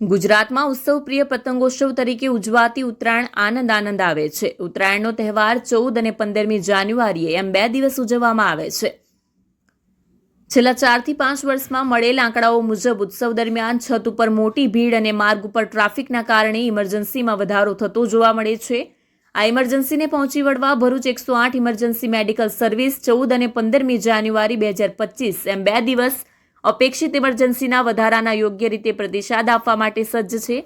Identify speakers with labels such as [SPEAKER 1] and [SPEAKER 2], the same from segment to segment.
[SPEAKER 1] ગુજરાતમાં ઉત્સવ પ્રિય પતંગોત્સવ તરીકે ઉજવાતી ઉત્તરાયણ આનંદ આનંદ આવે છે. ઉત્તરાયણનો તહેવાર ચૌદ અને પંદરમી જાન્યુઆરીએ એમ બે દિવસ ઉજવવામાં આવે છે. છેલ્લા ચારથી પાંચ વર્ષમાં મળેલ આંકડાઓ મુજબ ઉત્સવ દરમિયાન છત ઉપર મોટી ભીડ અને માર્ગ ઉપર ટ્રાફિકના કારણે ઇમરજન્સીમાં વધારો થતો જોવા મળે છે. આ ઇમરજન્સીને પહોંચી વળવા ભરૂચ એકસો આઠ ઇમરજન્સી મેડિકલ સર્વિસ ચૌદ અને પંદરમી જાન્યુઆરી બે હજાર પચીસ એમ બે દિવસ અપેક્ષિત ઇમરજન્સીના વધારાના યોગ્ય રીતે પ્રતિસાદ આપવા માટે સજ્જ છે.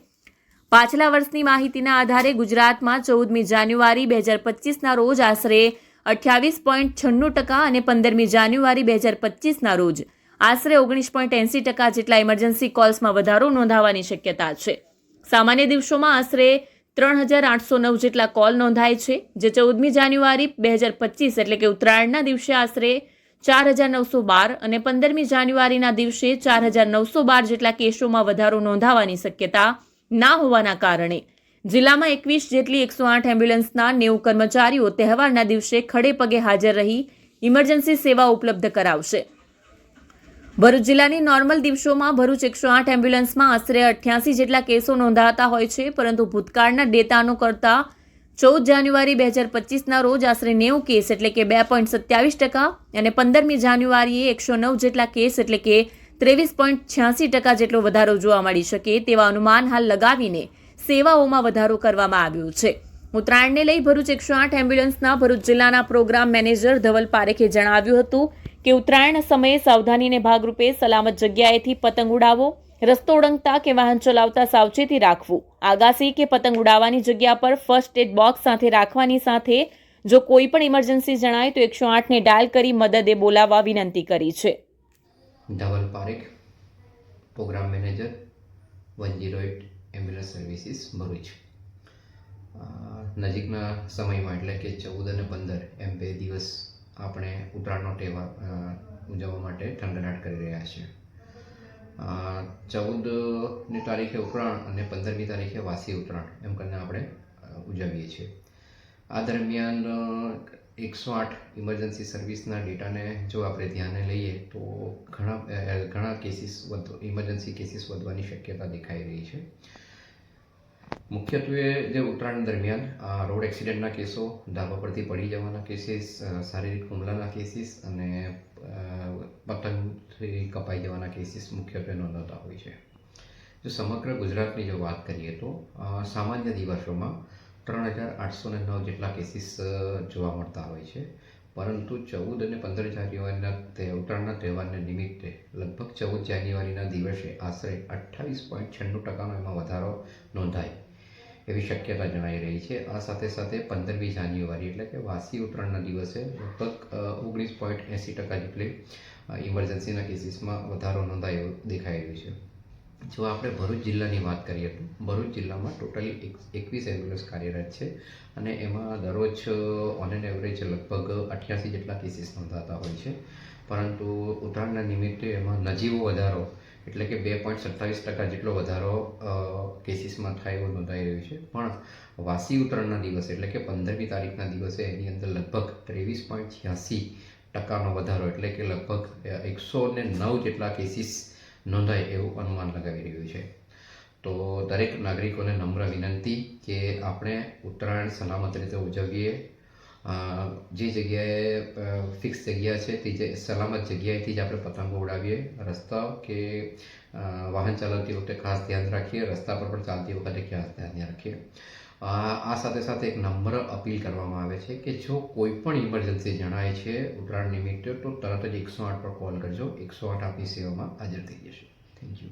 [SPEAKER 1] પાછલા વર્ષની માહિતીના આધારે ગુજરાતમાં ચૌદમી જાન્યુઆરી બે હજાર પચીસના રોજ આશરે અઠ્યાવીસ પોઈન્ટ છન્નું ટકા અને પંદરમી જાન્યુઆરી બે હજાર પચીસના રોજ આશરે ઓગણીસ પોઈન્ટ એંસી ટકા જેટલા ઇમરજન્સી કોલ્સમાં વધારો નોંધાવાની શક્યતા છે. સામાન્ય દિવસોમાં આશરે ત્રણ હજાર આઠસો નવ જેટલા કોલ નોંધાય છે, જે ચૌદમી જાન્યુઆરી બે હજાર પચીસ એટલે કે ઉત્તરાયણના દિવસે આશરે ચાર હજાર નવસો બાર અને પંદરમી જાન્યુઆરીના દિવસે ચાર હજાર નવસો બાર જેટલા કેસોમાં વધારો નોંધાવાની શક્યતા ના હોવાના કારણે જિલ્લામાં એકવીસ જેટલી એકસો આઠ એમ્બ્યુલન્સના નેવું કર્મચારીઓ તહેવારના દિવસે ખડે પગે હાજર રહી ઇમરજન્સી સેવા ઉપલબ્ધ કરાવશે. ભરૂચ જિલ્લાની નોર્મલ દિવસોમાં ભરૂચ એકસો આઠ એમ્બ્યુલન્સમાં આશરે અઠ્યાસી જેટલા કેસો નોંધાતા હોય છે, પરંતુ ભૂતકાળના ડેટાનો કરતાં ચૌદ જાન્યુઆરી બે હજાર પચીસના રોજ આશરે નેવું કેસ એટલે કે બે પોઈન્ટ સત્યાવીસ ટકા અને પંદરમી જાન્યુઆરીએ એકસો નવ જેટલા કેસ એટલે કે ત્રેવીસ પોઈન્ટ છ્યાસી ટકા જેટલો વધારો જોવા મળી શકે તેવા અનુમાન હાલ લગાવીને સેવાઓમાં વધારો કરવામાં આવ્યો છે. ઉત્તરાયણને લઈ ભરૂચ એકસો આઠ એમ્બ્યુલન્સના ભરૂચ જિલ્લાના પ્રોગ્રામ મેનેજર ધવલ પારેખે જણાવ્યું હતું કે ઉત્તરાયણ સમયે સાવધાનીને ભાગરૂપે સલામત જગ્યાએથી પતંગ ઉડાવો રસ્તો ઓળંગતા કે વાહન ચલાવતા સાવચેતી રાખવું. આગાસી કે પતંગ ઉડાવવાની જગ્યા પર ફર્સ્ટ એડ બોક્સ સાથે રાખવાની સાથે જો કોઈ પણ ઇમરજન્સી જણાય તો એકસો આઠને ડાયલ કરી મદદે બોલાવવા વિનંતી કરી છે.
[SPEAKER 2] Dhaval Parekh, programme manager one zero eight ambulance services, Bharuch. નજીકના સમયમાં એટલે કે ચૌદ અને પંદર એમ બે દિવસ આપણે ઉત્તરાયણનો તહેવાર ઉજવવા માટે ઠંડનાટ કરી રહ્યા છીએ. ચૌદની તારીખે ઉત્તરાયણ અને પંદરમી તારીખે વાસી ઉત્તરાયણ, એમ કરીને આપણે ઉજવીએ છીએ. આ દરમિયાન એકસો આઠ ઇમરજન્સી સર્વિસના ડેટાને જો આપણે ધ્યાને લઈએ, તો ઘણા ઘણા કેસીસ વધ ઇમરજન્સી કેસીસ વધવાની શક્યતા દેખાઈ રહી છે. મુખ્યત્વે જે ઉત્તરાયણ દરમિયાન આ રોડ એક્સિડન્ટના કેસો ધાબા પરથી પડી જવાના કેસીસ શારીરિક હુમલાના કેસીસ અને પતંગથી કપાઈ જવાના કેસીસ મુખ્યત્વે નોંધાતા હોય છે. જો સમગ્ર ગુજરાતની જો વાત કરીએ તો સામાન્ય દિવસોમાં ત્રણ હજાર આઠસો ને નવ જેટલા કેસીસ જોવા મળતા હોય છે. પરંતુ ચૌદ અને પંદર જાન્યુઆરીના તે, ઉત્તરાયણના તહેવારને નિમિત્તે લગભગ ચૌદ જાન્યુઆરીના દિવસે આશરે અઠ્ઠાવીસ પોઈન્ટ છન્નું ટકાનો એમાં વધારો નોંધાય. એવી શક્યતા જણાઈ રહી છે. આ સાથે સાથે પંદરમી જાન્યુઆરી એટલે કે વાસી ઉત્તરાયણના દિવસે લગભગ ઓગણીસ પોઈન્ટ એંસી ટકા જેટલી ઇમરજન્સીના કેસીસમાં વધારો નોંધાયો દેખાઈ રહ્યો છે. જો આપણે ભરૂચ જિલ્લાની વાત કરીએ તો ભરૂચ જિલ્લામાં ટોટલી એક, એકવીસ એમ્બ્યુલન્સ કાર્યરત છે અને એમાં દરરોજ ઓન એન એવરેજ લગભગ અઠ્યાસી જેટલા કેસીસ નોંધાતા હોય છે. પરંતુ ઉત્તરાયણના નિમિત્તે એમાં નજીવો વધારો એટલે કે બે પોઈન્ટ સત્તાવીસ ટકા જેટલો વધારો કેસીસમાં થાય એવો નોંધાઈ રહ્યું છે. પણ વાસી ઉત્તરાયણના દિવસે એટલે કે પંદરમી તારીખના દિવસે એની અંદર લગભગ ત્રેવીસ પોઈન્ટ છ્યાસી ટકાનો વધારો એટલે કે લગભગ એકસો ને નવ જેટલા કેસીસ નોંધાય એવું અનુમાન લગાવી રહ્યું છે. તો દરેક નાગરિકોને નમ્ર વિનંતી કે આપણે ઉત્તરાયણ સલામત રીતે ઉજવીએ જે જગ્યાએ ફિક્સ જગ્યા છે તે જે સલામત જગ્યાએથી જ આપણે પતંગો ઉડાવીએ. રસ્તા કે વાહન ચલાવતી વખતે ખાસ ધ્યાન રાખીએ. રસ્તા પર પણ ચાલતી વખતે ખાસ ધ્યાન રાખીએ. આ સાથે સાથે એક નમ્ર અપીલ કરવામાં આવે છે કે જો કોઈ પણ ઇમરજન્સી જણાય છે ઉત્તરાયણ નિમિત્તે, તો તરત જ એકસો આઠ પર કોલ કરજો. એકસો આઠ આપની સેવામાં હાજર થઈ જશે. Thank you